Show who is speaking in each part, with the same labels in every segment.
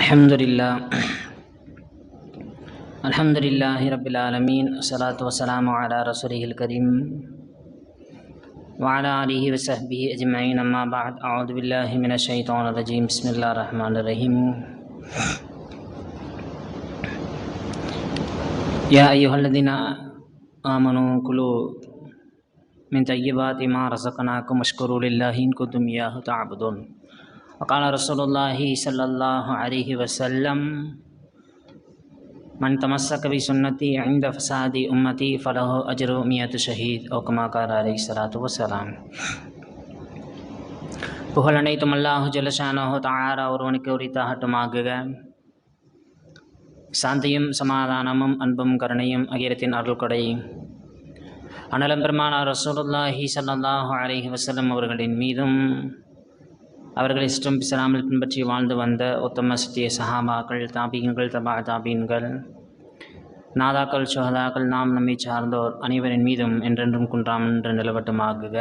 Speaker 1: الحمد للہ۔ الحمد للہ رب العالمین صلاۃ وسلام علیہ رسول الکریم وعلیٰ علیہ وصحب اجمعین، اما بعد، اعوذ باللہ من الشیطان الرجیم، بسم اللہ الرحمن الرحیم۔ یا ایہا الذین آمنوا کلو من طیبات ما رزقناکم اشکروا للہ ان کنتم یاہ تعبدون۔ وقال رسول الله صلى الله عليه وسلم من تمسك بسنتي عند فساد أمتي فله أجر مئة شهيد أو كما قال عليه الصلاة والسلام புகழ் அனைத்தும் அல்லாஹு ஜல்லஷானோ தாரா ஒருவனுக்கு உரித்தாகட்டுமாகுக சாந்தியும் சமாதானமும் அன்பும் கருணையும் அகிரத்தின் அருள் கொடை அனலம் பெருமானார் ரசூலுல்லாஹி ஸல்லல்லாஹு அலைஹி வஸல்லம் அவர்களின் மீதும் அவர்கள் இஷ்டம் பிசராமல் பின்பற்றி வாழ்ந்து வந்த உத்தம சத்திய சஹாபாக்கள் தாபீன்கள் தபா தாபீன்கள் நாதாக்கள் சுகதாக்கள் நாம் நம்மை சார்ந்தோர் அனைவரின் மீதும் என்றென்றும் குன்றாம் என்று நிலவட்டுமாகுக.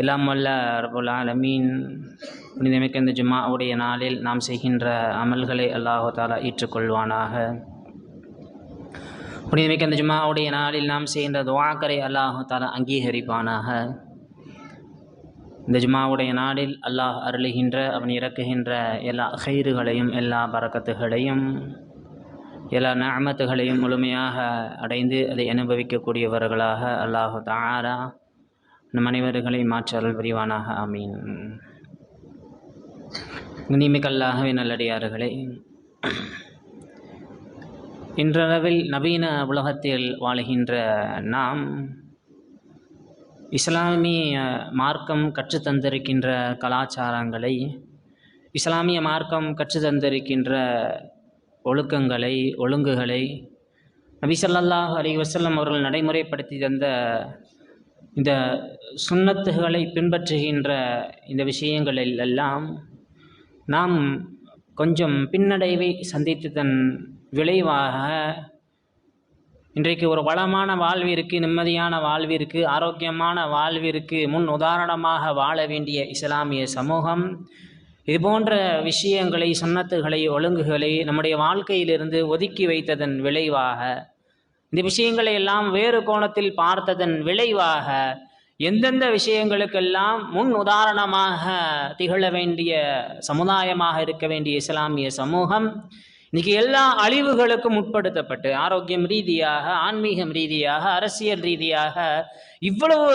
Speaker 1: எல்லாம் வல்ல ரபுல் ஆலமீன். புனிதமிக்க இந்த ஜும்மாவுடைய நாளில் நாம் செய்கின்ற அமல்களை அல்லாஹு தாலா ஏற்றுக்கொள்வானாக. புனிதமிக்க இந்த ஜும்மாவுடைய நாளில் நாம் செய்கின்ற துவாக்கரை அல்லாஹு தாலா அங்கீகரிப்பானாக. இந்த ஜுமாவுடைய நாளில் அல்லாஹ் அருளுகின்ற அவன் இறக்குகின்ற எல்லா கயிறுகளையும் எல்லா பறக்கத்துகளையும் எல்லா நாமத்துகளையும் முழுமையாக அடைந்து அதை அனுபவிக்கக்கூடியவர்களாக அல்லாஹு தாரா நம் அனைவர்களை மாற்றல் புரிவானாக ஆமீன். நிமிக்கல்லாகவே நல்லடியார்களே இன்றளவில் நவீன உலகத்தில் வாழுகின்ற நாம் இஸ்லாமிய மார்க்கம் கற்று தந்திருக்கின்ற கலாச்சாரங்களை இஸ்லாமிய மார்க்கம் கற்று தந்திருக்கின்ற ஒழுக்கங்களை ஒழுங்குகளை நபிசல்லாஹ் அலி வசல்லம் அவர்கள் நடைமுறைப்படுத்தி தந்த இந்த சுண்ணத்துகளை பின்பற்றுகின்ற இந்த விஷயங்களில் எல்லாம் நாம் கொஞ்சம் பின்னடைவை சந்தித்ததன் விளைவாக இன்றைக்கு ஒரு வளமான வாழ்விற்கு நிம்மதியான வாழ்விற்கு ஆரோக்கியமான வாழ்விற்கு முன் உதாரணமாக வாழ வேண்டிய இஸ்லாமிய சமூகம். இது போன்ற விஷயங்களை சுன்னத்துகளை ஒழுங்குகளை நம்முடைய வாழ்க்கையிலிருந்து ஒதுக்கி வைத்ததன் விளைவாக இந்த விஷயங்களை எல்லாம் வேறு கோணத்தில் பார்த்ததன் விளைவாக எந்தெந்த விஷயங்களுக்கெல்லாம் முன் உதாரணமாக திகழ வேண்டிய சமுதாயமாக இருக்க வேண்டிய இஸ்லாமிய சமூகம் இன்னைக்கு எல்லா அழிவுகளுக்கும் உட்படுத்தப்பட்டு ஆரோக்கியம் ரீதியாக ஆன்மீகம் ரீதியாக அரசியல் ரீதியாக இவ்வளவு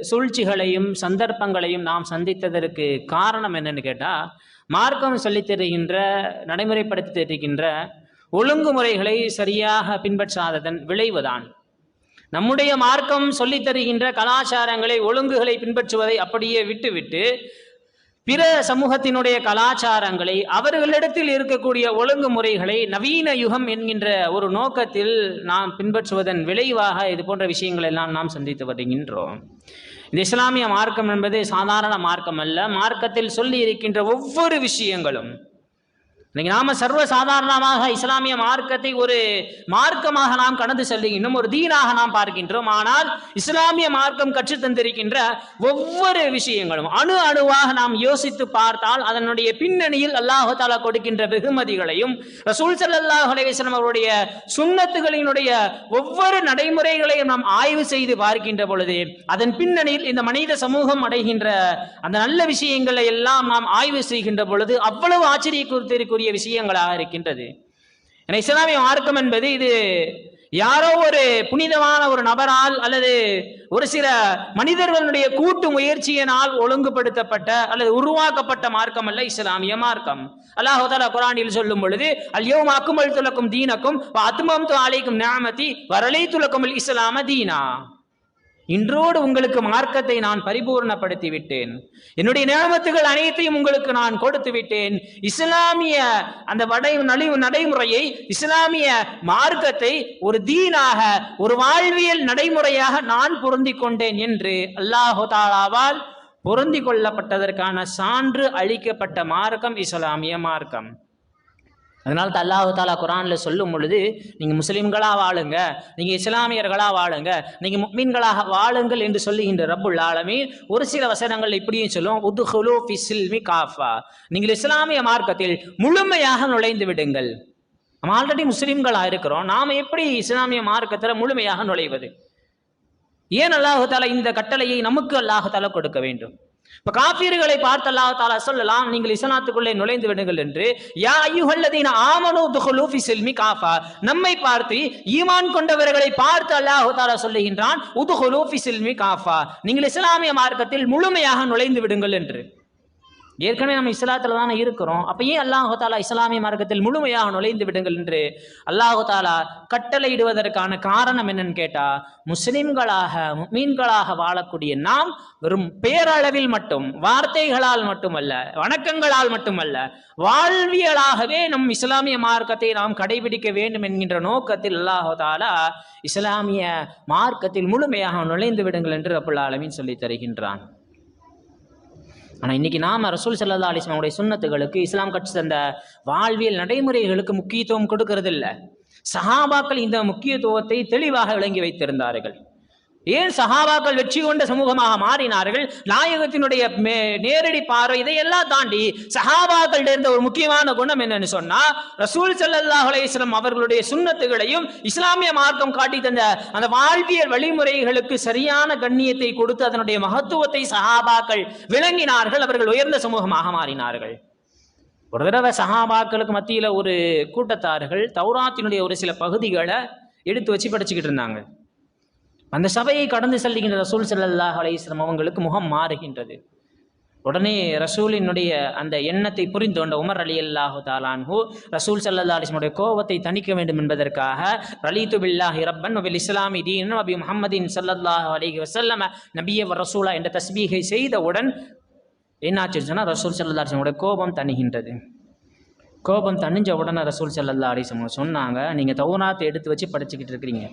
Speaker 1: சூழ்ச்சிகளையும் சந்தர்ப்பங்களையும் நாம் சந்தித்ததற்கு காரணம் என்னன்னு கேட்டால் மார்க்கம் சொல்லித் தருகின்ற நடைமுறைப்படுத்தி தருகின்ற ஒழுங்குமுறைகளை சரியாக பின்பற்றாததன் விளைவுதான். நம்முடைய மார்க்கம் சொல்லித் தருகின்ற கலாச்சாரங்களை ஒழுங்குகளை பின்பற்றுவதை அப்படியே விட்டுவிட்டு பிற சமூகத்தினுடைய கலாச்சாரங்களை அவர்களிடத்தில் இருக்கக்கூடிய ஒழுங்குமுறைகளை நவீன யுகம் என்கின்ற ஒரு நோக்கத்தில் நாம் பின்பற்றுவதன் விளைவாக இது போன்ற விஷயங்கள் எல்லாம் நாம் சந்தித்து வருகின்றோம். இந்த இஸ்லாமிய மார்க்கம் என்பது சாதாரண மார்க்கம் அல்ல மார்க்கத்தில் சொல்லி இருக்கின்ற ஒவ்வொரு விஷயங்களும் இன்னைக்கு நாம சர்வ சாதாரணமாக இஸ்லாமிய மார்க்கத்தை ஒரு மார்க்கமாக நாம் கடந்து செல்கின்றோம் ஒரு தீனாக நாம் பார்க்கின்றோம். ஆனால் இஸ்லாமிய மார்க்கம் கற்று தந்திருக்கின்ற ஒவ்வொரு விஷயங்களும் அணு அணுவாக நாம் யோசித்து பார்த்தால் அதனுடைய பின்னணியில் அல்லாஹு தாலா கொடுக்கின்ற வெகுமதிகளையும் ரசூல் சல்லாஹ் அலைவசனம் அவருடைய சுண்ணத்துகளினுடைய ஒவ்வொரு நடைமுறைகளையும் நாம் ஆய்வு செய்து பார்க்கின்ற பொழுது அதன் பின்னணியில் இந்த மனித சமூகம் அடைகின்ற அந்த நல்ல விஷயங்களை எல்லாம் நாம் ஆய்வு செய்கின்ற பொழுது அவ்வளவு ஆச்சரிய குறித்திருக்கூடிய விஷயங்களாக இருக்கின்றது. ஏன்னா இஸ்லாமிய மார்க்கம் என்பது இது யாரோ ஒரு புனிதமான ஒரு நபரால் அல்லது ஒரு சில மனிதர்களுடைய கூட்டு முயற்சியினால் ஒழுங்குபடுத்தப்பட்ட அல்லது உருவாக்கப்பட்ட மார்க்கம் அல்ல இஸ்லாமிய மார்க்கம். அல்லாஹால குரானில் சொல்லும் பொழுது அல்யோம் அக்குமல் துலக்கும் தீனக்கும் அத்துமம் அலைக்கும் நியாமதி வரலை துலக்கும் இஸ்லாம தீனா. இன்றோடு உங்களுக்கு மார்க்கத்தை நான் பரிபூர்ணப்படுத்தி விட்டேன் என்னுடைய நியமத்துகள் அனைத்தையும் உங்களுக்கு நான் கொடுத்து விட்டேன் இஸ்லாமிய அந்த வடை நலிவு நடைமுறையை இஸ்லாமிய மார்க்கத்தை ஒரு தீனாக ஒரு வாழ்வியல் நடைமுறையாக நான் பொருந்தி கொண்டேன் என்று அல்லாஹு தாலாவால் பொருந்தி கொள்ளப்பட்டதற்கான சான்று அளிக்கப்பட்ட மார்க்கம் இஸ்லாமிய மார்க்கம். அதனால தான் அல்லாஹு தாலா குரானில் சொல்லும் பொழுது நீங்கள் முஸ்லீம்களாக வாழுங்க நீங்கள் இஸ்லாமியர்களாக வாழுங்க நீங்கள் முக்மீன்களாக வாழுங்கள் என்று சொல்லுகின்ற ரப்புல் ஆலமீன் ஒரு சில வசனங்கள் இப்படியும் சொல்லும் உதுஹுலு ஃபிஸ்ல்மி காஃபா. நீங்கள் இஸ்லாமிய மார்க்கத்தில் முழுமையாக நுழைந்து விடுங்கள். நம்ம ஆல்ரெடி முஸ்லீம்களாக இருக்கிறோம் நாம் எப்படி இஸ்லாமிய மார்க்கத்தில் முழுமையாக நுழைவது? ஏன் அல்லாஹு தாலா இந்த கட்டளையை நமக்கு அல்லாஹு தாலா கொடுக்க வேண்டும்? இப்ப காப்பீர்களை பார்த்து அல்லா தாலா சொல்லலாம் நீங்கள் இஸ்லாத்துக்குள்ளே நுழைந்து விடுங்கள் என்று யா ஐயுகல்லதீன ஆமனு துஹுலு ஃபி சில்மி காஃபா நம்மை பார்த்து ஈமான் கொண்டவர்களை பார்த்து அல்லாஹ் தாலா சொல்லுகின்றான் உதுஹுலு ஃபி சில்மி காஃபா நீங்கள் இஸ்லாமிய மார்க்கத்தில் முழுமையாக நுழைந்து விடுங்கள் என்று. ஏற்கனவே நம்ம இஸ்லாத்தில் தானே இருக்கிறோம். அப்ப ஏன் தாலா இஸ்லாமிய மார்க்கத்தில் முழுமையாக நுழைந்து விடுங்கள் என்று அல்லாஹாலா கட்டளையிடுவதற்கான காரணம் என்னன்னு கேட்டா முஸ்லிம்களாக மீன்களாக வாழக்கூடிய நாம் வெறும் பேரளவில் மட்டும் வார்த்தைகளால் மட்டுமல்ல வணக்கங்களால் மட்டுமல்ல வாழ்வியலாகவே நம் இஸ்லாமிய மார்க்கத்தை நாம் கடைபிடிக்க வேண்டும் என்கின்ற நோக்கத்தில் அல்லாஹாலா இஸ்லாமிய மார்க்கத்தில் முழுமையாக நுழைந்து விடுங்கள் என்று ரப்புல் ஆலமீன் சொல்லி தருகின்றான். ஆனால் இன்றைக்கி நாம ரசூல் சல்லா அலிஸ்லாமுடைய சுண்ணத்துகளுக்கு இஸ்லாம் கற்று தந்த வாழ்வியல் நடைமுறைகளுக்கு முக்கியத்துவம் கொடுக்கறதில்ல. சஹாபாக்கள் இந்த முக்கியத்துவத்தை தெளிவாக விளங்கி வைத்திருந்தார்கள். ஏன் சஹாபாக்கள் வெற்றி கொண்ட சமூகமாக மாறினார்கள்? நாயகத்தினுடைய நேரடி பார்வை இதையெல்லாம் தாண்டி சஹாபாக்கள் இருந்த ஒரு முக்கியமான குணம் என்னன்னு சொன்னா ரசூல் சல்லாஹ் அலையம் அவர்களுடைய சுண்ணத்துகளையும் இஸ்லாமிய மார்க்கம் காட்டி தந்த அந்த வாழ்வியல் வழிமுறைகளுக்கு சரியான கண்ணியத்தை கொடுத்து அதனுடைய மகத்துவத்தை சஹாபாக்கள் விளங்கினார்கள் அவர்கள் உயர்ந்த சமூகமாக மாறினார்கள். ஒரு தடவை சஹாபாக்களுக்கு மத்தியில் ஒரு கூட்டத்தார்கள் தௌராத்தினுடைய ஒரு சில பகுதிகளை எடுத்து வச்சு படிச்சுக்கிட்டு இருந்தாங்க. அந்த சபையை கடந்து செல்கின்ற ரசூல் செல்லல்லாஹ் அலையம் அவங்களுக்கு முகம் மாறுகின்றது. உடனே ரசூலினுடைய அந்த எண்ணத்தை புரிந்து கொண்ட உமர் அலி அல்லாஹு தாலான்ஹு ரசூல் சல்லா கோபத்தை தணிக்க வேண்டும் என்பதற்காக ரலீத்து பில்லாஹி ரப்பன் வபில் இஸ்லாமி தீன் அபி முஹம்மதின் சல்லல்லாஹ் அலிஹி வசல்லம நபிய வ ரசூலா என்ற தஸ்பீகை செய்தவுடன் என்னாச்சுன்னு சொன்னால் ரசூல் சல்லா அலிஸ்முடைய கோபம் தணிகின்றது. கோபம் தணிஞ்ச உடனே ரசூல் செல்லல்லா அலிஸ்லம் சொன்னாங்க நீங்கள் தௌராத்தை எடுத்து வச்சு படிச்சுக்கிட்டு இருக்கிறீங்க.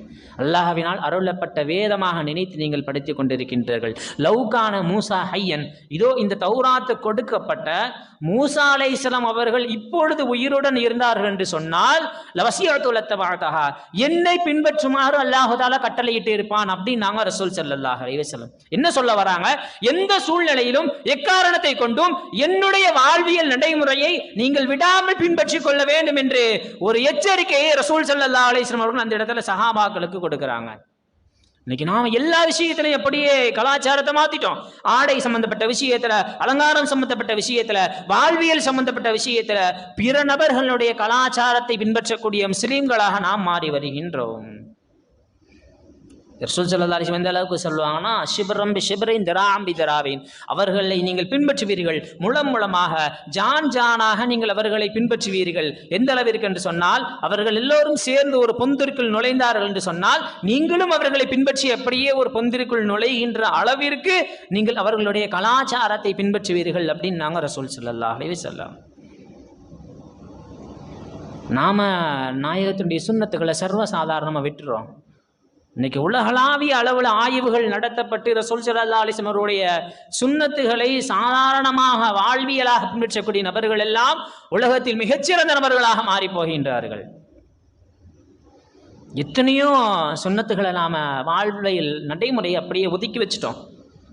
Speaker 1: அல்லாஹவினால் அருளப்பட்ட வேதமாக நினைத்து நீங்கள் படித்து கொண்டிருக்கின்றீர்கள். லவ்கான மூசா ஹையன். இதோ இந்த தௌராத்து கொடுக்கப்பட்ட மூசா அலைஹிஸ்ஸலாம் அவர்கள் இப்பொழுது உயிருடன் இருந்தார்கள் என்று சொன்னால் லவசியத்துலத்தபாகா என்னை பின்பற்றுமாறு அல்லாஹுதால கட்டளையிட்டு இருப்பான் அப்படின்னாங்க ரசூல் செல்லல்லாஹ் அலைஹி என்ன சொல்ல வராங்க? எந்த சூழ்நிலையிலும் எக்காரணத்தை கொண்டும் என்னுடைய வாழ்வியல் நடைமுறையை நீங்கள் விடாமல் பின்பற்றிக் கொள்ள வேண்டும் என்று ஒரு எச்சரிக்கையை ரசூல் சல்லா அலைஹி அவர்கள் அந்த இடத்துல சஹாபாக்களுக்கு கொடுக்கறாங்க. இன்னைக்கு நாம எல்லா விஷயத்திலையும் அப்படியே கலாச்சாரத்தை மாத்திட்டோம். ஆடை சம்பந்தப்பட்ட விஷயத்துல அலங்காரம் சம்பந்தப்பட்ட விஷயத்துல வாழ்வியல் சம்பந்தப்பட்ட விஷயத்துல பிற நபர்களுடைய கலாச்சாரத்தை பின்பற்றக்கூடிய முஸ்லீம்களாக நாம் மாறி வருகின்றோம். ரசூல் சல்லா அலிஸ்லம் எந்த அளவுக்கு சொல்லுவாங்கன்னா சிபரம் ஷிபரின் திராம்பி திராவின். அவர்களை நீங்கள் பின்பற்றுவீர்கள். முளம் முளமாக ஜான் ஜானாக நீங்கள் அவர்களை பின்பற்றுவீர்கள். எந்த அளவிற்கு என்று சொன்னால் அவர்கள் எல்லோரும் சேர்ந்து ஒரு பொந்திற்குள் நுழைந்தார்கள் என்று சொன்னால் நீங்களும் அவர்களை பின்பற்றி அப்படியே ஒரு பொந்திற்குள் நுழைகின்ற அளவிற்கு நீங்கள் அவர்களுடைய கலாச்சாரத்தை பின்பற்றுவீர்கள் அப்படின்னு நாங்கள் ரசூல் சல்லா அலைஹி வஸல்லம். நாம நாயகத்தினுடைய சுண்ணத்துக்களை சர்வசாதாரணமாக விட்டுறோம். இன்னைக்கு உலகளாவிய அளவில் ஆய்வுகள் நடத்தப்பட்டு ரசூல் சல்லா அலிஸ்லம் அவருடைய சுன்னத்துகளை சாதாரணமாக வாழ்வியலாக பின்பற்றக்கூடிய நபர்கள் எல்லாம் உலகத்தில் மிகச்சிறந்த நபர்களாக மாறி போகின்றார்கள். எத்தனையோ சுண்ணத்துகளை நாம வாழ்வியல் நடைமுறையை அப்படியே ஒதுக்கி வச்சுட்டோம்.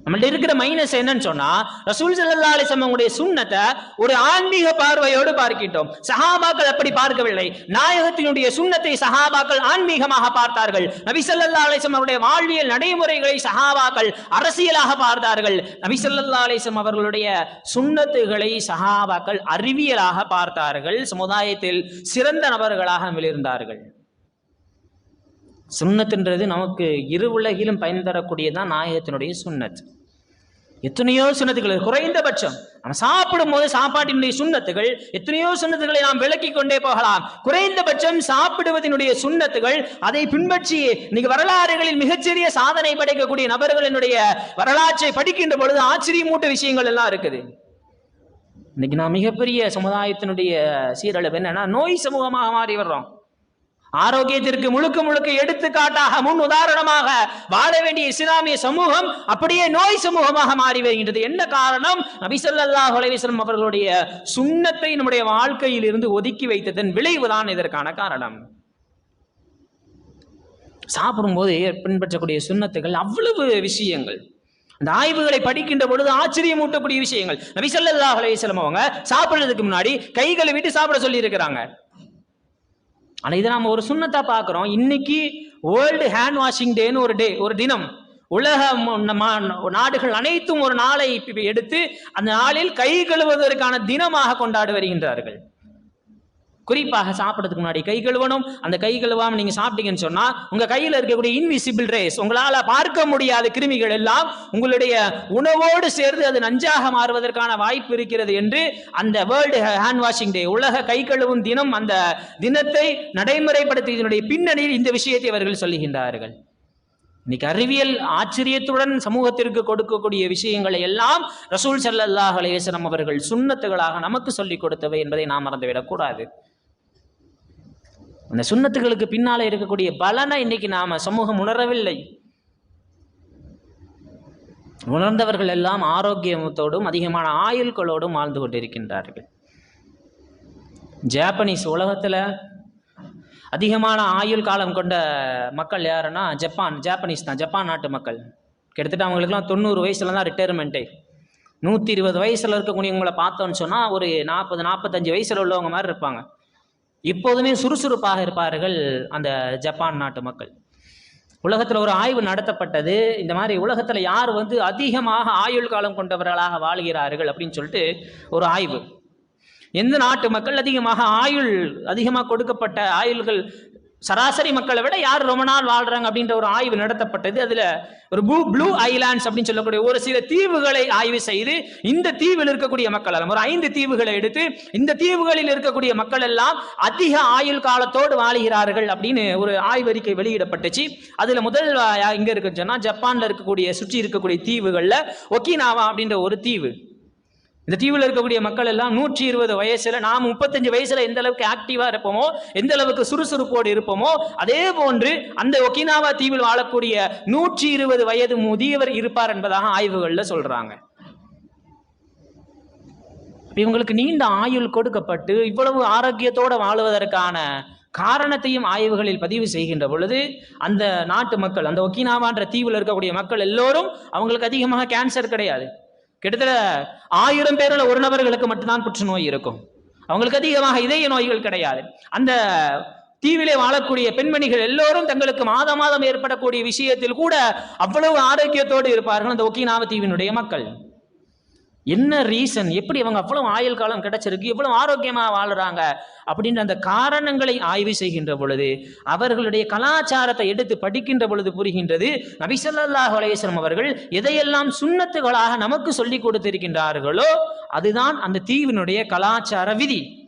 Speaker 1: நம்மள்ட்ட இருக்கிற மைனஸ் என்னன்னு சொன்னா ரசூல் சல்லா அவங்களுடைய சுண்ணத்தை ஒரு ஆன்மீக பார்வையோடு பார்க்கிட்டோம். சஹாபாக்கள் அப்படி பார்க்கவில்லை. நாயகத்தினுடைய சுண்ணத்தை சஹாபாக்கள் ஆன்மீகமாக பார்த்தார்கள். நபி ஸல்லல்லாஹு அவருடைய வாழ்வியல் நடைமுறைகளை சஹாபாக்கள் அரசியலாக பார்த்தார்கள். நபி அலிசம் அவர்களுடைய சுண்ணத்துகளை சஹாபாக்கள் அறிவியலாக பார்த்தார்கள். சமுதாயத்தில் சிறந்த நபர்களாக மிளிர்ந்தார்கள் சுண்ணத்துன்றது நமக்கு இரு உலகிலும் பயன் தரக்கூடியதான் நாயகத்தினுடைய சுண்ணத் எத்தனையோ சுண்ணத்துகள் குறைந்தபட்சம். நம்ம சாப்பிடும் போது சாப்பாட்டினுடைய சுண்ணத்துகள் எத்தனையோ சுண்ணத்துகளை நாம் விளக்கி கொண்டே போகலாம். குறைந்தபட்சம் சாப்பிடுவதனுடைய சுண்ணத்துகள் அதை பின்பற்றி இன்னைக்கு வரலாறுகளில் மிகச்சிறிய சாதனை படைக்கக்கூடிய நபர்களினுடைய வரலாற்றை படிக்கின்ற பொழுது ஆச்சரியமூட்ட விஷயங்கள் எல்லாம் இருக்குது. இன்னைக்கு நான் மிகப்பெரிய சமுதாயத்தினுடைய சீரழிவு என்னன்னா நோய் சமூகமாக மாறி வர்றோம். ஆரோக்கியத்திற்கு முழுக்க முழுக்க எடுத்துக்காட்டாக முன் உதாரணமாக வாழ வேண்டிய இஸ்லாமிய சமூகம் அப்படியே நோய் சமூகமாக மாறி வருகின்றது. என்ன காரணம்? நபிசல்லா அலைவசம் அவர்களுடைய சுண்ணத்தை நம்முடைய வாழ்க்கையில் இருந்து ஒதுக்கி வைத்ததன் விளைவுதான் இதற்கான காரணம். சாப்பிடும்போது பின்பற்றக்கூடிய சுண்ணத்துகள் அவ்வளவு விஷயங்கள். அந்த ஆய்வுகளை படிக்கின்ற பொழுது ஆச்சரியமூட்டக்கூடிய விஷயங்கள். நபிசல்லா அலைவசம் அவங்க சாப்பிட்றதுக்கு முன்னாடி கைகளை விட்டு சாப்பிட சொல்லி இருக்கிறாங்க ஆனால் இதை நம்ம ஒரு சுண்ணத்தாக பார்க்குறோம். இன்னைக்கு வேர்ல்டு ஹேண்ட் வாஷிங் டேன்னு ஒரு டே ஒரு தினம். உலக நாடுகள் அனைத்தும் ஒரு நாளை எடுத்து அந்த நாளில் கை கழுவுவதற்கான தினமாக கொண்டாடி வருகின்றார்கள். குறிப்பாக சாப்பிட்றதுக்கு முன்னாடி கை கழுவணும். அந்த கை கழுவாமல் நீங்கள் சாப்பிட்டீங்கன்னு சொன்னால் உங்கள் கையில் இருக்கக்கூடிய இன்விசிபிள் ரேஸ் உங்களால் பார்க்க முடியாத கிருமிகள் எல்லாம் உங்களுடைய உணவோடு சேர்ந்து அது நஞ்சாக மாறுவதற்கான வாய்ப்பு இருக்கிறது என்று அந்த வேர்ல்டு ஹேண்ட் வாஷிங் டே உலக கை கழுவும் தினம் அந்த தினத்தை நடைமுறைப்படுத்தியதனுடைய பின்னணியில் இந்த விஷயத்தை அவர்கள் சொல்லுகின்றார்கள். இன்னைக்கு அறிவியல் ஆச்சரியத்துடன் சமூகத்திற்கு கொடுக்கக்கூடிய விஷயங்களை எல்லாம் ரசூல் ஸல்லல்லாஹு அலைஹி அவர்கள் சுண்ணத்துகளாக நமக்கு சொல்லிக் கொடுத்தவை என்பதை நாம் மறந்துவிடக்கூடாது அந்த சுண்ணத்துகளுக்கு பின்னால் இருக்கக்கூடிய பலனை இன்னைக்கு நாம் சமூகம் உணரவில்லை. உணர்ந்தவர்கள் எல்லாம் ஆரோக்கியத்தோடும் அதிகமான ஆயுள்களோடும் வாழ்ந்து கொண்டிருக்கின்றார்கள். ஜாப்பனீஸ் உலகத்தில் அதிகமான ஆயுள் காலம் கொண்ட மக்கள் யாருன்னா ஜப்பான் ஜாப்பனீஸ் தான் ஜப்பான் நாட்டு மக்கள். கிட்டத்தட்ட அவங்களுக்குலாம் தொண்ணூறு வயசுல தான் ரிட்டையர்மெண்ட்டே நூற்றி இருபது வயசில் இருக்கக்கூடியவங்களை பார்த்தோன்னு சொன்னால் ஒரு நாற்பது நாற்பத்தஞ்சு வயசில் உள்ளவங்க மாதிரி இருப்பாங்க. இப்போதுமே சுறுசுறுப்பாக இருப்பார்கள் அந்த ஜப்பான் நாட்டு மக்கள். உலகத்தில் ஒரு ஆய்வு நடத்தப்பட்டது. இந்த மாதிரி உலகத்தில் யார் வந்து அதிகமாக ஆயுள் காலம் கொண்டவர்களாக வாழ்கிறார்கள் அப்படின்னு சொல்லிட்டு ஒரு ஆய்வு. எந்த நாட்டு மக்கள் அதிகமாக ஆயுள் அதிகமாக கொடுக்கப்பட்ட ஆயுள்கள் சராசரி மக்களை விட யார் ரொம்ப நாள் வாழ்றாங்க அப்படின்ற ஒரு ஆய்வு நடத்தப்பட்டது. அதுல ஒரு ப்ளூ ப்ளூ ஐலாண்ட்ஸ் அப்படின்னு சொல்லக்கூடிய ஒரு சில தீவுகளை ஆய்வு செய்து இந்த தீவில் இருக்கக்கூடிய மக்கள் ஒரு ஐந்து தீவுகளை எடுத்து இந்த தீவுகளில் இருக்கக்கூடிய மக்கள் எல்லாம் அதிக ஆயுள் காலத்தோடு வாழுகிறார்கள் அப்படின்னு ஒரு ஆய்வறிக்கை வெளியிடப்பட்டுச்சு. அதுல முதல் இங்க இருக்குன்னு சொன்னா ஜப்பான்ல இருக்கக்கூடிய சுற்றி இருக்கக்கூடிய தீவுகள்ல ஒக்கினாவா அப்படின்ற ஒரு தீவு. இந்த தீவில் இருக்கக்கூடிய மக்கள் எல்லாம் நூற்றி இருபது வயசுல நாம் முப்பத்தஞ்சு வயசுல எந்த அளவுக்கு ஆக்டிவா இருப்போமோ எந்த அளவுக்கு சுறுசுறுப்போடு இருப்போமோ அதே போன்று அந்த ஒகினாவா தீவில் வாழக்கூடிய நூற்றி இருபது வயது முதியவர் இருப்பார் என்பதாக ஆய்வுகள்ல சொல்றாங்க. இவங்களுக்கு நீண்ட ஆயுள் கொடுக்கப்பட்டு இவ்வளவு ஆரோக்கியத்தோட வாழுவதற்கான காரணத்தையும் ஆய்வுகளில் பதிவு செய்கின்ற பொழுது அந்த நாட்டு மக்கள் அந்த ஒக்கினாவான்ற தீவில் இருக்கக்கூடிய மக்கள் எல்லோரும் அவங்களுக்கு அதிகமாக கேன்சர் கிடையாது. கிட்டத்தட்ட ஆயிரம் பேரில் ஒரு நபர்களுக்கு மட்டும்தான் புற்றுநோய் இருக்கும். அவங்களுக்கு அதிகமாக இதய நோய்கள் கிடையாது. அந்த தீவிலே வாழக்கூடிய பெண்மணிகள் எல்லோரும் தங்களுக்கு மாதம் மாதம் ஏற்படக்கூடிய விஷயத்தில் கூட அவ்வளவு ஆரோக்கியத்தோடு இருப்பார்கள் அந்த ஒக்கினாவ தீவினுடைய மக்கள். என்ன ரீசன் எப்படி அவங்க அவ்வளவு ஆயுள் காலம் கிடைச்சிருக்கு? எவ்வளவு ஆரோக்கியமா வாழுறாங்க? அப்படின்ற அந்த காரணங்களை ஆய்வு செய்கின்ற பொழுது அவர்களுடைய கலாச்சாரத்தை எடுத்து படிக்கின்ற பொழுது புரிகின்றது நபிசல்லாஹ் அலையம் அவர்கள் எதையெல்லாம் சுண்ணத்துகளாக நமக்கு சொல்லிக் கொடுத்திருக்கின்றார்களோ அதுதான் அந்த தீவினுடைய கலாச்சார விதி.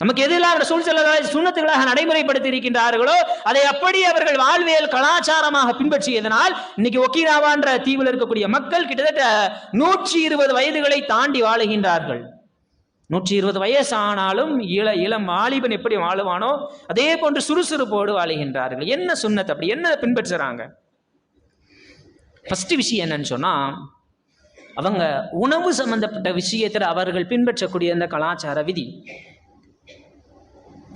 Speaker 1: நமக்கு எதெல்லாம் ரசூல் செல்லதாய் சுண்ணத்துகளாக நடைமுறைப்படுத்தி இருக்கின்றார்களோ அதை அப்படி அவர்கள் வாழ்வியல் கலாச்சாரமாக பின்பற்றியதனால் இன்னைக்கு ஒக்கினாவான்ற தீவில் இருக்கக்கூடிய மக்கள் கிட்டத்தட்ட நூற்றி இருபது வயதுகளை தாண்டி வாழுகின்றார்கள். நூற்றி இருபது வயசு ஆனாலும் இள இளம் வாலிபன் எப்படி வாழுவானோ அதே போன்று சுறுசுறுப்போடு வாழுகின்றார்கள். என்ன சுண்ணத்தை அப்படி? என்ன பின்பற்றுறாங்க? ஃபர்ஸ்ட் விஷயம் என்னன்னு சொன்னா அவங்க உணவு சம்பந்தப்பட்ட விஷயத்தில் அவர்கள் பின்பற்றக்கூடிய அந்த கலாச்சார விதி.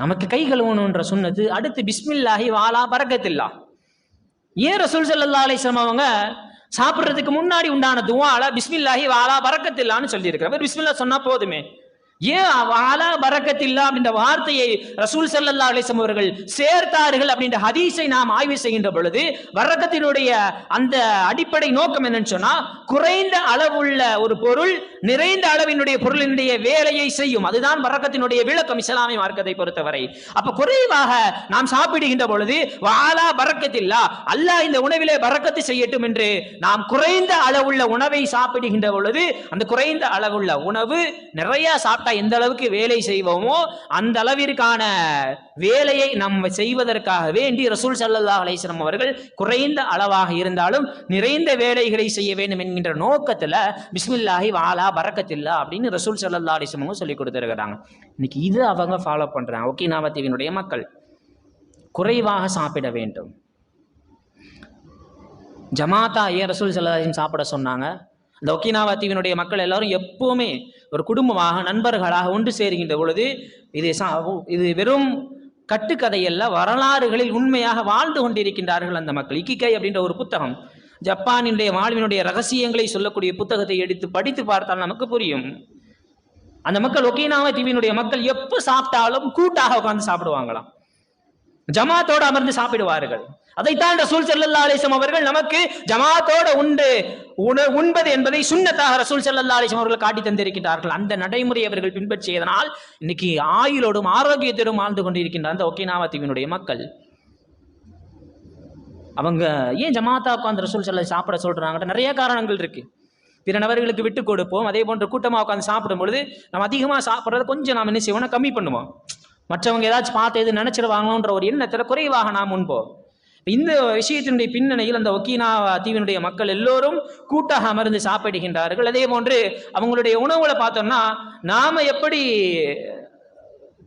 Speaker 1: நமக்கு கை கழுவணுன்ற சொன்னது அடுத்து பிஸ்மில்லாஹி வாலா பரக்கத்தில்லா. ஏன் ரசூல் சல்லா அலிஸ்லாம் அவங்க சாப்பிட்றதுக்கு முன்னாடி உண்டான துவால பிஸ்மில்லாஹி வாலா பறக்கத்தில்லான்னு சொல்லியிருக்கிறார் பிஸ்மில்லா சொன்னா போதுமே. ஏன் வாலா பரக்கத்தில்லா அப்படின்ற வார்த்தையை ரசூல் சல்லா அலிசம் அவர்கள் சேர்த்தார்கள் அப்படின்ற ஹதீஸை நாம் ஆய்வு செய்கின்ற பொழுது வரக்கத்தினுடைய அந்த அடிப்படை நோக்கம் என்னன்னு சொன்னா குறைந்த அளவுள்ள ஒரு பொருள் நிறைந்த அளவினுடைய பொருளினுடைய வேலையை செய்யும். அதுதான் வரக்கத்தினுடைய விளக்கம் இஸ்லாமிய மார்க்கத்தை பொறுத்தவரை. அப்ப குறைவாக நாம் சாப்பிடுகின்ற பொழுது வாலா பரக்கத்தில்லா அல்லாஹ் இந்த உணவிலே பரக்கத்து செய்யட்டும் என்று நாம் குறைந்த அளவுள்ள உணவை சாப்பிடுகின்ற பொழுது அந்த குறைந்த அளவுள்ள உணவு நிறைய சாப்பிட்டா எந்த அளவுக்கு வேலை செய்வோமோ அந்த அளவிற்கான வேலையை நம்ம செய்வதற்காக வேண்டி ரசூல் ஸல்லல்லாஹு அலைஹி அவர்கள் குறைந்த அளவாக இருந்தாலும் நிறைந்த வேலைகளை செய்ய வேண்டும் என்கின்ற நோக்கத்துல பிஸ்மில்லாஹி வாலா பறக்கத்தில்லா அப்படின்னு ரசூல் ஸல்லல்லாஹு அலைஹி வஸல்லம் சொல்லி கொடுத்துருக்கிறாங்க. இன்னைக்கு இது அவங்க ஃபாலோ பண்றாங்க. ஒக்கினாவா தீவினுடைய மக்கள் குறைவாக சாப்பிட வேண்டும். ஜமாத்தா ஏன் ரசூல் சல்லாஹின் சாப்பிட சொன்னாங்க? இந்த ஒக்கினாவா தீவினுடைய மக்கள் எல்லாரும் எப்பவுமே ஒரு குடும்பமாக நண்பர்களாக ஒன்று சேருகின்ற பொழுது இது சா இது வெறும் கட்டுக்கதையல்ல வரலாறுகளில் உண்மையாக வாழ்ந்து கொண்டிருக்கின்றார்கள் அந்த மக்கள். இக்கிகை அப்படின்ற ஒரு புத்தகம் ஜப்பானினுடைய வாழ்வினுடைய ரகசியங்களை சொல்லக்கூடிய புத்தகத்தை எடுத்து படித்து பார்த்தால் நமக்கு புரியும். அந்த மக்கள் ஒக்கினாவா தீவினுடைய மக்கள் எப்போ சாப்பிட்டாலும் கூட்டாக உட்கார்ந்து சாப்பிடுவாங்களாம். ஜமாத்தோடு அமர்ந்து சாப்பிடுவார்கள். அதைத்தான் ரசூல் செல்லல்லா அலிசம் அவர்கள் நமக்கு ஜமாத்தோட உண்டு. உண உண்பது என்பதை சுண்ணத்தாக ரசூல் செல்லல்லா அலிசம் அவர்கள் காட்டி தந்திருக்கின்றார்கள். அந்த நடைமுறை அவர்கள் பின்பற்றியதனால் இன்னைக்கு ஆயுளோடும் ஆரோக்கியத்தோடும் வாழ்ந்து கொண்டிருக்கின்ற அந்த ஒக்கினாவா தீவினுடைய மக்கள் அவங்க ஏன் ஜமாத்தா உட்காந்து ரசூல் செல்ல சாப்பிட சொல்றாங்கன்ற நிறைய காரணங்கள் இருக்கு. பிற நபர்களுக்கு விட்டு கொடுப்போம். அதே போன்ற கூட்டமாக உட்காந்து சாப்பிடும் பொழுது நம்ம அதிகமாக சாப்பிட்றத கொஞ்சம் நாம் என்ன செய்வோம்னா கம்மி பண்ணுவோம். மற்றவங்க ஏதாச்சும் பார்த்து எது நினைச்சிருவாங்களோன்ற ஒரு எண்ணத்தில் குறைவாக நாம் முன்போம் இந்த விஷயத்தினுடைய பின்னணியில் அந்த ஒக்கீனா தீவினுடைய மக்கள் எல்லோரும் கூட்டாக அமர்ந்து சாப்பிடுகின்றார்கள். அதே போன்று அவங்களுடைய உணவுகளை பார்த்தோம்னா நாம எப்படி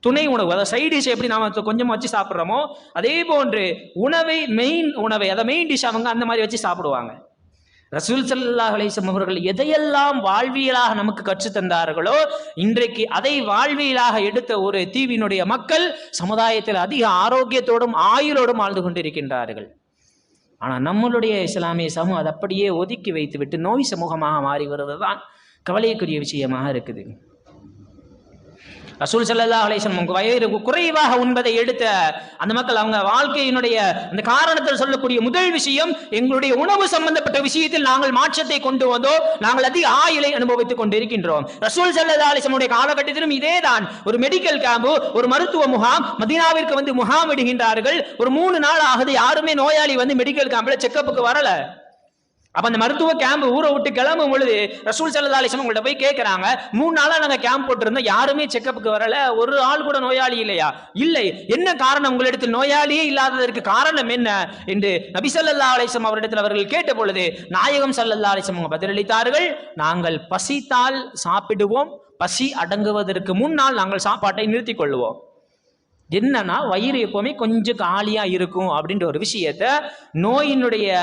Speaker 1: துணை உணவு அதாவது சைட் டிஷ் எப்படி நாம கொஞ்சமாக வச்சு சாப்பிட்றோமோ அதே போன்று உணவை மெயின் உணவை அதை மெயின் டிஷ் அவங்க அந்த மாதிரி வச்சு சாப்பிடுவாங்க. ரசூல் சல்லாஹ் அலிசம் அவர்கள் எதையெல்லாம் வாழ்வியலாக நமக்கு கற்றுத் தந்தார்களோ இன்றைக்கு அதை வாழ்வியலாக எடுத்த ஒரு தீவினுடைய மக்கள் சமுதாயத்தில் அதிக ஆரோக்கியத்தோடும் ஆயுளோடும் வாழ்ந்து கொண்டிருக்கின்றார்கள். ஆனால் நம்மளுடைய இஸ்லாமிய சமூகம் அதை அப்படியே ஒதுக்கி வைத்துவிட்டு நோய் சமூகமாக மாறி வருவதுதான் கவலைக்குரிய விஷயமாக இருக்குது. ரசூல் சல்லா அலேசன் உங்க வயிறு குறைவாக உண்பதை எடுத்த அந்த மக்கள் அவங்க வாழ்க்கையினுடைய அந்த காரணத்தில் சொல்லக்கூடிய முதல் விஷயம் எங்களுடைய உணவு சம்பந்தப்பட்ட விஷயத்தில் நாங்கள் மாற்றத்தை கொண்டு வந்தோம் நாங்கள் அதிக ஆயுளை அனுபவித்துக் கொண்டிருக்கின்றோம். ரசூல் சல்லா அலிஸ்லமுடைய காலகட்டத்திலும் இதேதான். ஒரு மெடிக்கல் கேம்பு ஒரு மருத்துவ முகாம் மதினாவிற்கு வந்து முகாம் இடுகின்றார்கள் ஒரு மூணு நாள் ஆகுது யாருமே நோயாளி வந்து மெடிக்கல் கேம்பில் செக்கப்புக்கு வரல. அப்ப அந்த மருத்துவ கேம்ப் ஊரை விட்டு கிளம்பும் பொழுது ரசூல் சல்லா அலிஸ்லாம் உங்கள்ட்ட போய் கேட்கறாங்க மூணு நாளா நாங்க கேம்ப் போட்டிருந்தோம். யாருமே செக்கப்புக்கு வரல. ஒரு ஆள் கூட நோயாளி இல்லையா? இல்லை. என்ன காரணம்? உங்களிடத்தில் நோயாளியே இல்லாததற்கு காரணம் என்ன? என்று நபி சல்லா அலிசம் அவரிடத்தில் அவர்கள் கேட்ட பொழுது நாயகம் சல்லல்லா அலிசம் அவங்க பதிலளித்தார்கள் நாங்கள் பசித்தால் சாப்பிடுவோம். பசி அடங்குவதற்கு முன்னால் நாங்கள் சாப்பாட்டை நிறுத்திக் கொள்வோம் என்னன்னா வயிறு எப்பவுமே கொஞ்சம் காலியா இருக்கும் அப்படின்ற ஒரு விஷயத்த நோயினுடைய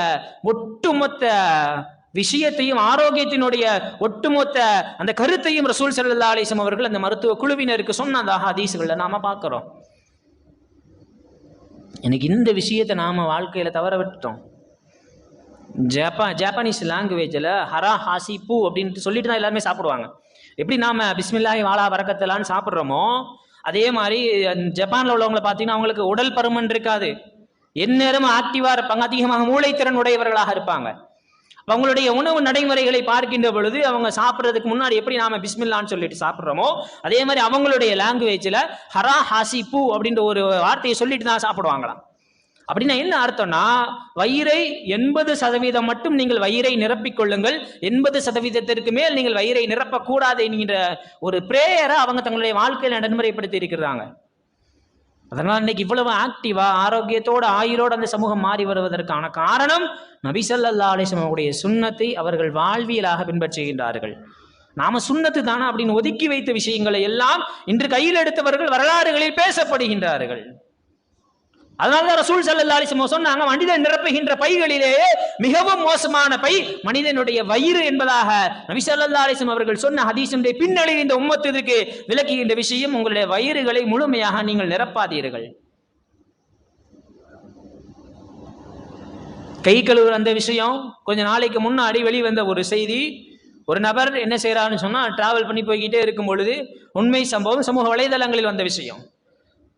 Speaker 1: ஒட்டுமொத்த விஷயத்தையும் ஆரோக்கியத்தினுடைய ஒட்டுமொத்த அந்த கருத்தையும் ரசூல் சல்லா அலிசம் அவர்கள் அந்த மருத்துவ குழுவினருக்கு சொன்னதாக ஹதீசுகளில் நாம பார்க்குறோம். எனக்கு இந்த விஷயத்தை நாம வாழ்க்கையில தவற விட்டுட்டோம். ஜப்பா ஜப்பானீஸ் லாங்குவேஜில் ஹரா ஹாசி பூ அப்படின்ட்டு சொல்லிட்டு தான் எல்லாருமே சாப்பிடுவாங்க. எப்படி நாம பிஸ்மில்லாஹி வாலா வரக்கத்தலான்னு சாப்பிட்றோமோ அதே மாதிரி ஜப்பானில் உள்ளவங்களை பார்த்தீங்கன்னா அவங்களுக்கு உடல் பருமன் இருக்காது. எந்நேரமும் ஆக்டிவாக இருப்பாங்க. அதிகமாக மூளைத்திறன் உடையவர்களாக இருப்பாங்க. அவங்களுடைய உணவு நடைமுறைகளை பார்க்கின்ற பொழுது அவங்க சாப்பிட்றதுக்கு முன்னாடி எப்படி நாம பிஸ்மில்லான்னு சொல்லிட்டு சாப்பிட்றோமோ அதே மாதிரி அவங்களுடைய லாங்குவேஜில் ஹரா ஹாசி பூ அப்படின்ற ஒரு வார்த்தையை சொல்லிட்டு தான் சாப்பிடுவாங்களாம். அப்படின்னா என்ன அர்த்தம்னா வயிறை எண்பது சதவீதம் மட்டும் நீங்கள் வயிறை நிரப்பிக் கொள்ளுங்கள். எண்பது சதவீதத்திற்கு மேல் நீங்கள் வயிறை நிரப்பக்கூடாது என்கின்ற ஒரு பிரேயரை அவங்க தங்களுடைய வாழ்க்கையில் நடைமுறைப்படுத்தி இருக்கிறாங்க. அதனால் இன்னைக்கு இவ்வளவு ஆக்டிவா ஆரோக்கியத்தோடு ஆயுளோடு அந்த சமூகம் மாறி வருவதற்கான காரணம் நபிசல்லா அலிஸ்லமுடைய சுண்ணத்தை அவர்கள் வாழ்வியலாக பின்பற்றுகின்றார்கள். நாம சுண்ணத்து தானா அப்படின்னு ஒதுக்கி வைத்த விஷயங்களை எல்லாம் இன்று கையில் எடுத்தவர்கள் வரலாறுகளில் பேசப்படுகின்றார்கள். அதனாலதான் ரசூல் சல்லா அலிஸ்லம் சொன்னாங்க மனிதன் நிரப்புகின்ற பைகளிலேயே மிகவும் மோசமான பை மனிதனுடைய வயிறு என்பதாக நபி சல்லா அவர்கள் சொன்ன ஹதீசனுடைய பின்னணியில் இந்த உம்மத்திற்கு விளக்குகின்ற விஷயம் உங்களுடைய வயிறுகளை முழுமையாக நீங்கள் நிரப்பாதீர்கள். கை கழுவுற அந்த விஷயம் கொஞ்ச நாளைக்கு முன்னாடி வெளிவந்த ஒரு செய்தி ஒரு நபர் என்ன செய்யறாருன்னு சொன்னா டிராவல் பண்ணி போய்கிட்டே இருக்கும் பொழுது உண்மை சம்பவம் சமூக வலைதளங்களில் வந்த விஷயம்.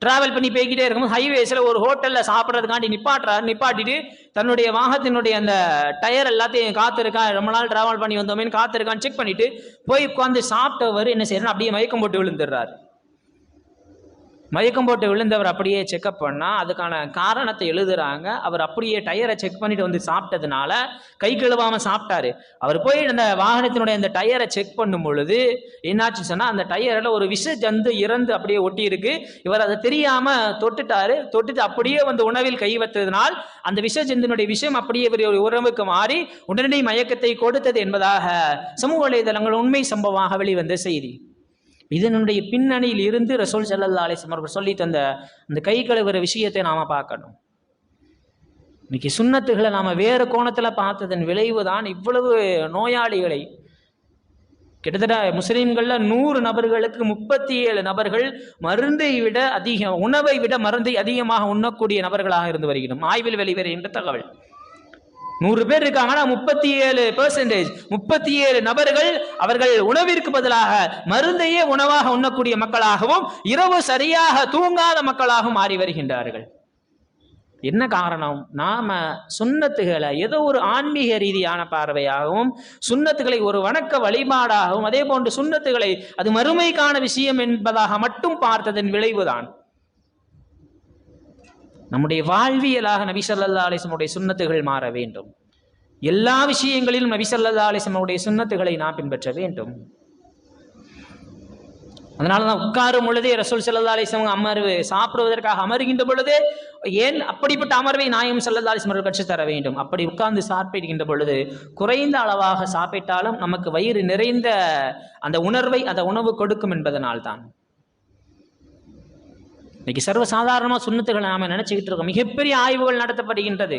Speaker 1: டிராவல் பண்ணி போய்கிட்டே இருக்கும்போது ஹைவேஸில் ஒரு ஹோட்டலில் சாப்பிட்றதுக்காண்டி நிப்பாட்டுறாரு நிப்பாட்டிட்டு தன்னுடைய வாகனத்தினுடைய அந்த டயர் எல்லாத்தையும் காத்திருக்கா ரொம்ப நாள் டிராவல் பண்ணி வந்தோமேனு காத்திருக்கான்னு செக் பண்ணிட்டு போய் உட்காந்து சாப்பிட்டவர் என்ன செய்யறாரு அப்படியே மயக்கம் போட்டு விழுந்துடுறாரு. மயக்கம் போட்டு விழுந்தவர் அப்படியே செக்அப் பண்ணால் அதுக்கான காரணத்தை எழுதுறாங்க. அவர் அப்படியே டயரை செக் பண்ணிட்டு வந்து சாப்பிட்டதுனால கை கழுவாமல் சாப்பிட்டாரு. அவர் போய் அந்த வாகனத்தினுடைய அந்த டயரை செக் பண்ணும் பொழுது என்னாச்சு சொன்னால் அந்த டயரில் ஒரு விஷ ஜந்து இறந்து அப்படியே ஒட்டி இருக்கு இவர் அதை தெரியாமல் தொட்டுட்டாரு. தொட்டுட்டு அப்படியே வந்து உணவில் கை வைத்ததினால் அந்த விஷ ஜந்தினுடைய விஷயம் அப்படியே இவர் ஒரு உறவுக்கு மாறி உடனடி மயக்கத்தை கொடுத்தது என்பதாக சமூக வலைதளங்கள் உண்மை சம்பவமாக வெளிவந்த செய்தி. இதனுடைய பின்னணியில் இருந்து ரசோல் செல்லல்லா அலைஹி அவர்கள் சொல்லி தந்த அந்த கை கழுவுற விஷயத்தை நாம பார்க்கணும். இன்னைக்கு சுண்ணத்துகளை நாம வேறு கோணத்தில் பார்த்ததன் விளைவு தான் இவ்வளவு நோயாளிகளை. கிட்டத்தட்ட முஸ்லீம்களில் நூறு நபர்களுக்கு முப்பத்தி ஏழு நபர்கள் மருந்தை விட அதிக உணவை விட மருந்தை அதிகமாக உண்ணக்கூடிய நபர்களாக இருந்து வருகிறோம். ஆய்வில் வெளிவருகின்ற தகவல். நூறு பேர் இருக்காங்கன்னா முப்பத்தி ஏழு பெர்சன்டேஜ் முப்பத்தி ஏழு நபர்கள் அவர்கள் உணவிற்கு பதிலாக மருந்தையே உணவாக உண்ணக்கூடிய மக்களாகவும் இரவு சரியாக தூங்காத மக்களாகவும் மாறி வருகின்றார்கள். என்ன காரணம்? நாம சுண்ணத்துகளை ஏதோ ஒரு ஆன்மீக ரீதியான பார்வையாகவும் சுண்ணத்துகளை ஒரு வணக்க வழிபாடாகவும் அதே போன்று சுண்ணத்துகளை அது மறுமைக்கான விஷயம் என்பதாக மட்டும் பார்த்ததன் விளைவுதான். நம்முடைய வாழ்வியலாக நபிசல்லா அலிசமுடைய சுண்ணத்துகள் மாற வேண்டும். எல்லா விஷயங்களிலும் நபிசல்லா அலிசமுடைய சுண்ணத்துகளை நாம் பின்பற்ற வேண்டும். அதனால தான் உட்காரும் பொழுதே ரசூல் ஸல்லல்லாஹு அமர்வு சாப்பிடுவதற்காக அமருகின்ற பொழுது ஏன் அப்படிப்பட்ட அமர்வை நாயம் ஸல்லல்லாஹு அலைஹி கற்று தர வேண்டும்? அப்படி உட்கார்ந்து சாப்பிடுகின்ற பொழுது குறைந்த அளவாக சாப்பிட்டாலும் நமக்கு வயிறு நிறைந்த அந்த உணர்வை அந்த உணவு கொடுக்கும் என்பதனால்தான். இன்னைக்கு சர்வசாதாரணமாக சுண்ணத்துகளை நாம் நினச்சிக்கிட்டு இருக்கோம். மிகப்பெரிய ஆய்வுகள் நடத்தப்படுகின்றது.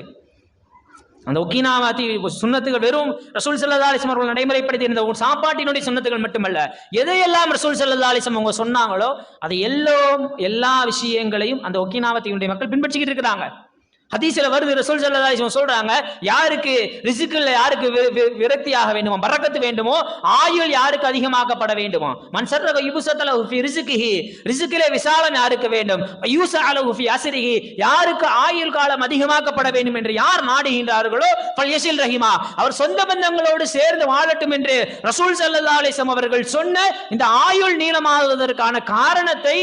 Speaker 1: அந்த ஒக்கினாவாத்தி சுண்ணத்துகள் வெறும் ரசூல் சல்லா அலிஸ்லம் அவர்கள் நடைமுறைப்படுத்தி இருந்த ஒரு சாப்பாட்டினுடைய சுண்ணத்துகள் மட்டுமல்ல எதையெல்லாம் ரசூல் சல்லா அலிஸ்லம் அவங்க சொன்னாங்களோ அதை எல்லாம் எல்லா விஷயங்களையும் அந்த ஒக்கீனாவாத்தியுடைய மக்கள் பின்பற்றிக்கிட்டு இருக்கிறாங்க. ஹதீஸ்ல வருது ரசூல் சல்லா சொல்றாங்க யாருக்கு ரிசுக்கில் யாருக்கு வி- விரக்தியாக வேண்டுமோ பறக்கத்து வேண்டுமோ ஆயுள் யாருக்கு அதிகமாக்கப்பட வேண்டுமோ? மன்சர்ரக யுபுசத்தல உஃபி ரிசுக்கிஹி ரிசுக்கிலே விசாலம் யாருக்கு வேண்டும்? யூச அல உஃபி அசரிஹி யாருக்கு ஆயுள் காலம் அதிகமாக்கப்பட வேண்டும் என்று யார் நாடுகின்றார்களோ? பல்யசில் ரஹிமா அவர் சொந்த பந்தங்களோடு சேர்ந்து வாழட்டும் என்று ரசூல் சல்லா அலிசம் அவர்கள் சொன்ன இந்த ஆயுள் நீளமாகுவதற்கான காரணத்தை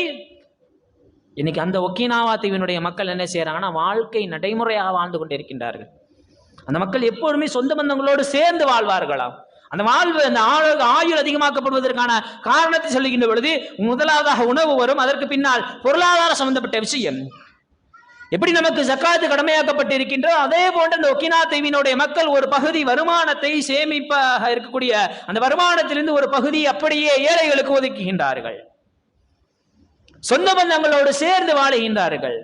Speaker 1: இன்னைக்கு அந்த ஒக்கினாவா தீவினுடைய மக்கள் என்ன செய்யறாங்கன்னா வாழ்க்கை நடைமுறையாக வாழ்ந்து கொண்டிருக்கின்றார்கள். அந்த மக்கள் எப்பொழுதுமே சொந்த பந்தங்களோடு சேர்ந்து வாழ்வார்களாம். அந்த வாழ்வு அந்த ஆழ ஆயுள் அதிகமாக்கப்படுவதற்கான காரணத்தை சொல்லுகின்ற பொழுது முதலாவதாக உணவு வரும். அதற்கு பின்னால் பொருளாதார சம்பந்தப்பட்ட விஷயம். எப்படி நமக்கு ஜக்காத்து கடமையாக்கப்பட்டு இருக்கின்றோ அதே போன்று அந்த ஒக்கினா தீவினுடைய மக்கள் ஒரு பகுதி வருமானத்தை சேமிப்பாக இருக்கக்கூடிய அந்த வருமானத்திலிருந்து ஒரு பகுதி அப்படியே ஏழைகளுக்கு ஒதுக்குகின்றார்கள். சொந்த பந்தங்களோடு சேர்ந்து வாழுகின்றார்கள்.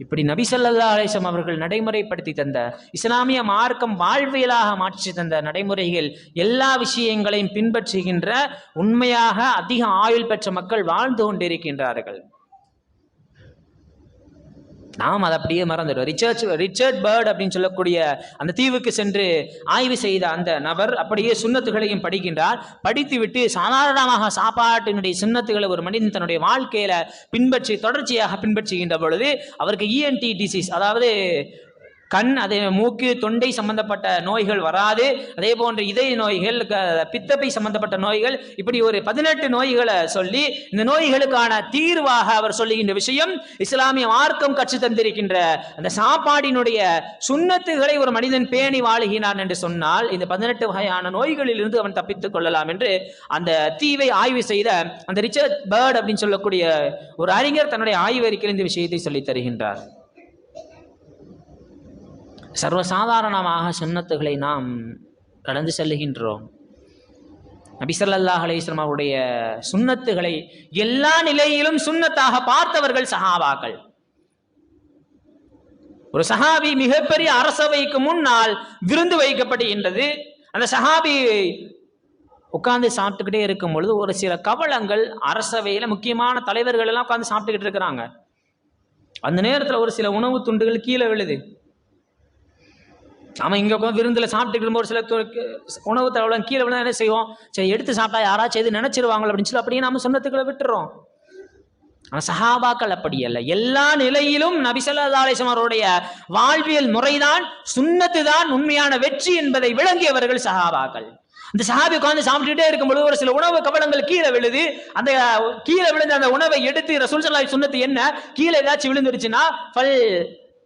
Speaker 1: இப்படி நபி ஸல்லல்லாஹு அலைஹி அவர்கள் நடைமுறைப்படுத்தி தந்த இஸ்லாமிய மார்க்கம் வாழ்வியலாக மாற்றி தந்த நடைமுறைகள் எல்லா விஷயங்களையும் பின்பற்றுகின்ற உண்மையாக அதிக ஆயுள் பெற்ற மக்கள் வாழ்ந்து கொண்டிருக்கின்றார்கள். நாம் அதை அப்படியே மறந்துடுறோம். ரிச்சர்ச் ரிச்சர்ட் பேர்ட் அப்படின்னு சொல்லக்கூடிய அந்த தீவுக்கு சென்று ஆய்வு செய்த அந்த நபர் அப்படியே சுண்ணத்துகளையும் படிக்கின்றார். படித்துவிட்டு சாதாரணமாக சாப்பாட்டினுடைய சுண்ணத்துகளை ஒரு மனிதன் தன்னுடைய வாழ்க்கையில பின்பற்றி தொடர்ச்சியாக பின்பற்றுகின்ற பொழுது அவருக்கு இஎன்டி டிசீஸ் அதாவது கண் அதே மூக்கு தொண்டை சம்பந்தப்பட்ட நோய்கள் வராது. அதே போன்ற இதய நோய்கள் பித்தப்பை சம்பந்தப்பட்ட நோய்கள் இப்படி ஒரு பதினெட்டு நோய்களை சொல்லி இந்த நோய்களுக்கான தீர்வாக அவர் சொல்லுகின்ற விஷயம் இஸ்லாமிய மார்க்கம் கற்று தந்திருக்கின்ற அந்த சாப்பாடினுடைய சுண்ணத்துகளை ஒரு மனிதன் பேணி வாழுகிறான் என்று சொன்னால் இந்த பதினெட்டு வகையான நோய்களிலிருந்து அவன் தப்பித்துக் கொள்ளலாம் என்று அந்த தீவை ஆய்வு செய்த அந்த ரிச்சர்ட் பேர்ட் அப்படின்னு சொல்லக்கூடிய ஒரு அறிஞர் தன்னுடைய ஆய்வறிக்கையில் இந்த விஷயத்தை சொல்லித் தருகின்றார். சர்வசாதாரணமாக சுன்னத்துகளை நாம் கடந்து செல்லுகின்றோம். நபிசல்லாஹ் ஸல்லல்லாஹு சுண்ணத்துகளை அவருடைய எல்லா நிலையிலும் சுண்ணத்தாக பார்த்தவர்கள் சஹாபாக்கள். ஒரு சஹாபி மிகப்பெரிய அரசவைக்கு முன்னால் விருந்து வைக்கப்படுகின்றது. அந்த சஹாபி உட்கார்ந்து சாப்பிட்டுக்கிட்டே இருக்கும் பொழுது ஒரு சில கவளங்கள் அரசவையில் முக்கியமான தலைவர்கள் எல்லாம் உட்கார்ந்து சாப்பிட்டுக்கிட்டு இருக்கிறாங்க. அந்த நேரத்தில் ஒரு சில உணவு துண்டுகள் கீழே விழுது. நாம இங்கே உட்காந்து விருந்துல சாப்பிட்டுக்கிட்டு ஒரு சில உணவு தகவல் கீழே விழுந்தா என்ன செய்வோம்? சரி எடுத்து சாப்பிட்டா யாராச்சும் எது நினைச்சிருவாங்களோ அப்படின்னு சொல்லி அப்படியே நம்ம சொன்னத்துக்களை விட்டுறோம். ஆனால் சஹாபாக்கள் அப்படி அல்ல. எல்லா நிலையிலும் நபிசல்லாசம் அவருடைய வாழ்வியல் முறைதான் சுண்ணத்து தான் உண்மையான வெற்றி என்பதை விளங்கியவர்கள் சஹாபாக்கள். இந்த சஹாபி உட்காந்து சாப்பிட்டுட்டே இருக்கும்பொழுது ஒரு சில உணவு கவலங்கள் கீழே விழுது. அந்த கீழே விழுந்த அந்த உணவை எடுத்து ரசூல் ஸல்லல்லாஹு சுண்ணத்து என்ன? கீழே ஏதாச்சும் விழுந்துருச்சுன்னா ஃபல்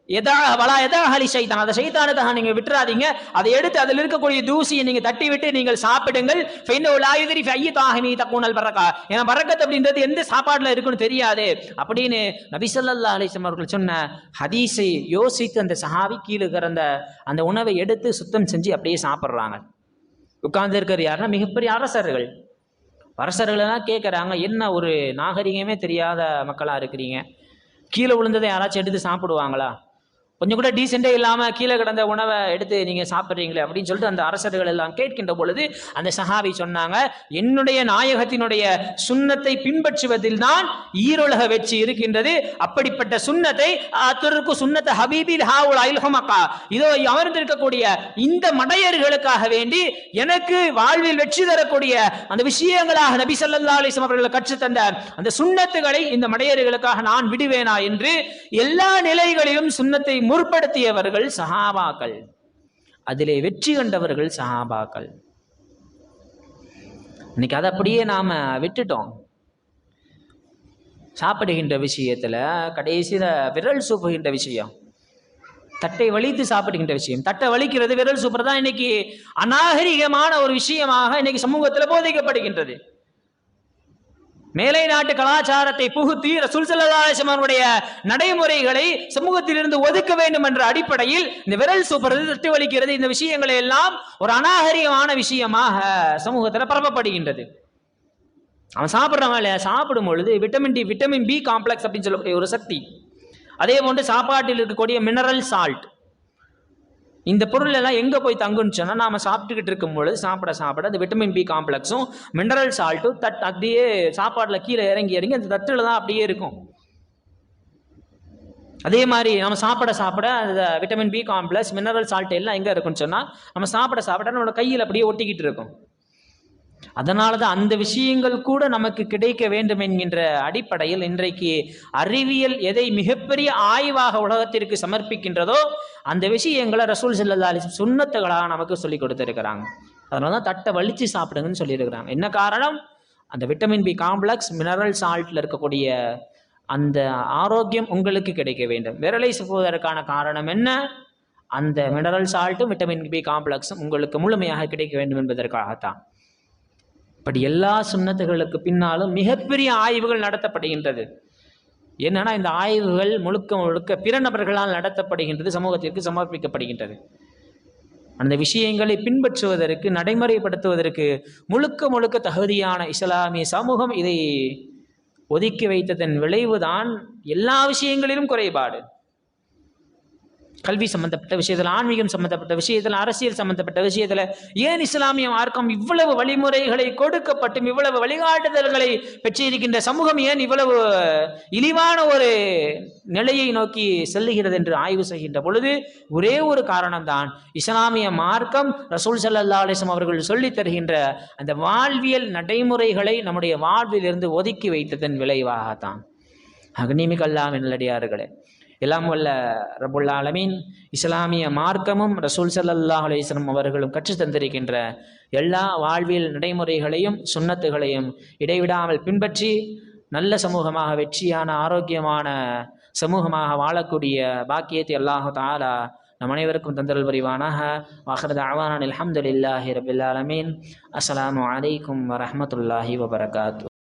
Speaker 1: எதா வலா எதா ஹலி சைதான் அதை சைத்தானதாக நீங்க விட்டுறாதீங்க. அதை எடுத்து அதில் இருக்கக்கூடிய தூசியை நீங்க தட்டி விட்டு நீங்கள் சாப்பிடுங்கள். ஃபைனல் ஆயுதரி ஐய தாகமி தக்கூனல் பறக்கா. ஏன்னா பறக்கத் அப்படின்றது எந்த சாப்பாடுல இருக்குன்னு தெரியாது. அப்படின்னு நபிசல்லா ஸல்லல்லாஹு அவர்கள் சொன்ன ஹதீஸை யோசித்து அந்த சஹாவி கீழே அந்த அந்த உணவை எடுத்து சுத்தம் செஞ்சு அப்படியே சாப்பிட்றாங்க. உட்கார்ந்து இருக்கிற யாருன்னா மிகப்பெரிய அரசர்கள். அரசர்களெல்லாம் கேட்குறாங்க என்ன ஒரு நாகரிகமே தெரியாத மக்களாக இருக்கிறீங்க? கீழே விழுந்ததை யாராச்சும் எடுத்து சாப்பிடுவாங்களா? கொஞ்சம் கூட டீசெண்டே இல்லாமல் கீழே கிடந்த உணவை எடுத்து நீங்கள் சாப்பிட்றீங்களே அப்படின்னு சொல்லிட்டு அந்த அரசர்கள் எல்லாம் கேட்கின்ற பொழுது அந்த சஹாபி சொன்னாங்க என்னுடைய நாயகத்தினுடைய சுண்ணத்தை பின்பற்றுவதில் தான் ஈரோலக வெற்றி இருக்கின்றது. அப்படிப்பட்ட சுண்ணத்தை அத்தருக்கு சுண்ணத்தை ஹபீபில் ஹாவுல் அயில்ஹமக்கா இதோ அமர்ந்திருக்கக்கூடிய இந்த மடையர்களுக்காக வேண்டி எனக்கு வாழ்வில் வெற்றி தரக்கூடிய அந்த விஷயங்களாக நபி சல்லா அலிஸ்லாம் வஸல்லம் அவர்கள் கற்றுத்தந்த அந்த சுண்ணத்துகளை இந்த மடையர்களுக்காக நான் விடுவேனா என்று எல்லா நிலைகளிலும் சுண்ணத்தை முற்படுத்தியவர்கள் சஹாபாக்கள். அதிலே வெற்றி கண்டவர்கள் சஹாபாக்கள். இன்னைக்கு அதை அப்படியே நாம விட்டுட்டோம். சாப்பிடுகின்ற விஷயத்துல கடைசியில விரல் சூப்புகின்ற விஷயம். தட்டை வலித்து சாப்பிடுகின்ற விஷயம். தட்டை வலிக்கிறது விரல் சூப்பர் தான் இன்னைக்கு அநாகரிகமான ஒரு விஷயமாக இன்னைக்கு சமூகத்தில் போதிக்கப்படுகின்றது. மேலை நாட்டு கலாச்சாரத்தை புகுத்தி ரசூல் ஸல்லல்லாஹு நடைமுறைகளை சமூகத்திலிருந்து ஒதுக்க வேண்டும் என்ற அடிப்படையில் இந்த விரல் சூப்பறது தட்டு வலிக்கிறது. இந்த விஷயங்களை எல்லாம் ஒரு அநாகரிகமான விஷயமாக சமூகத்தில் பரப்பப்படுகின்றது. அவன் சாப்பிட்றவன் இல்லையா? சாப்பிடும் பொழுது vitamin D vitamin B complex அப்படின்னு சொல்லக்கூடிய ஒரு சக்தி. அதே போன்று சாப்பாட்டில் இருக்கக்கூடிய மினரல் சால்ட் இந்த பொருள் எல்லாம் எங்கே போய் தங்குன்னு சொன்னால் நாம சாப்பிட்டுக்கிட்டு இருக்கும் பொழுது சாப்பிட சாப்பிட அந்த விட்டமின் பி காம்ப்ளெக்ஸும் மினரல் சால்ட்டும் தட் அப்படியே சாப்பாட்டில் கீழே இறங்கி இறங்கி அந்த தட்டில் தான் அப்படியே இருக்கும். அதே மாதிரி நம்ம சாப்பிட சாப்பிட அந்த vitamin B complex mineral salt எல்லாம் எங்கே இருக்குன்னு சொன்னால் நம்ம சாப்பிட சாப்பிட நம்மளோட கையில் அப்படியே ஒட்டிக்கிட்டு இருக்கும். அதனால தான் அந்த விஷயங்கள் கூட நமக்கு கிடைக்க வேண்டும் என்கின்ற அடிப்படையில் இன்றைக்கு அறிவியல் எதை மிகப்பெரிய ஆய்வாக உலகத்திற்கு சமர்ப்பிக்கின்றதோ அந்த விஷயங்களை ரசூல் ஸல்லல்லாஹு அலைஹி நமக்கு சொல்லி கொடுத்துருக்கிறாங்க. அதனால தான் தட்டை வலிச்சு சாப்பிடுங்கன்னு சொல்லியிருக்கிறாங்க. என்ன காரணம்? அந்த விட்டமின் பி காம்ப்ளெக்ஸ் மினரல் சால்ட்டில் இருக்கக்கூடிய அந்த ஆரோக்கியம் உங்களுக்கு கிடைக்க வேண்டும். விரலை சுப்புவதற்கான காரணம் என்ன? அந்த மினரல் சால்ட்டும் விட்டமின் பி காம்ப்ளெக்ஸும் உங்களுக்கு முழுமையாக கிடைக்க வேண்டும் என்பதற்காகத்தான். இப்படி எல்லா சுண்ணத்துகளுக்கு பின்னாலும் மிகப்பெரிய ஆய்வுகள் நடத்தப்படுகின்றது. என்னன்னா இந்த ஆய்வுகள் முழுக்க முழுக்க பிற நபர்களால் நடத்தப்படுகின்றது சமூகத்திற்கு சமர்ப்பிக்கப்படுகின்றது. அந்த விஷயங்களை பின்பற்றுவதற்கு நடைமுறைப்படுத்துவதற்கு முழுக்க முழுக்க தகுதியான இஸ்லாமிய சமூகம் இதை ஒதுக்கி வைத்ததன் விளைவுதான் எல்லா விஷயங்களிலும் குறைபாடு. கல்வி சம்பந்தப்பட்ட விஷயத்தில் ஆன்மீகம் சம்பந்தப்பட்ட விஷயத்தில் அரசியல் சம்பந்தப்பட்ட விஷயத்தில் ஏன் இஸ்லாமிய மார்க்கம் இவ்வளவு வழிமுறைகளை கொடுக்கப்பட்டும் இவ்வளவு வழிகாட்டுதல்களை பெற்றிருக்கின்ற சமூகம் ஏன் இவ்வளவு இழிவான ஒரு நிலையை நோக்கி செல்லுகிறது என்று ஆய்வு செய்கின்ற பொழுது ஒரே ஒரு காரணம்தான். இஸ்லாமிய மார்க்கம் ரசூல் சல்லா அலிஸ்லாம் அவர்கள் சொல்லித் தருகின்ற அந்த வாழ்வியல் நடைமுறைகளை நம்முடைய வாழ்விலிருந்து ஒதுக்கி வைத்ததன் விளைவாகத்தான். அக்னிமிகல்லாம் நல்லடியார்களே எல்லாம் வல்ல ரபுல் ஆலமீன். இஸ்லாமிய மார்க்கமும் ரசூல் சல்லாஹ் அலிஸ்லம் அவர்களும் கற்றுத் தந்திருக்கின்ற எல்லா வாழ்வியல் நடைமுறைகளையும் சுன்னத்துகளையும் இடைவிடாமல் பின்பற்றி நல்ல சமூகமாக வெற்றியான ஆரோக்கியமான சமூகமாக வாழக்கூடிய பாக்கியத்தை அல்லாஹு தாலா நம் அனைவருக்கும் தந்தல் புரிவானாக. வாஹரது அவானான் அல்ஹம்துலில்லாஹி ரபில் ஆலமீன். அஸ்ஸலாமு வலைக்கம் வரமத்துல்லாஹி வபரகாத்து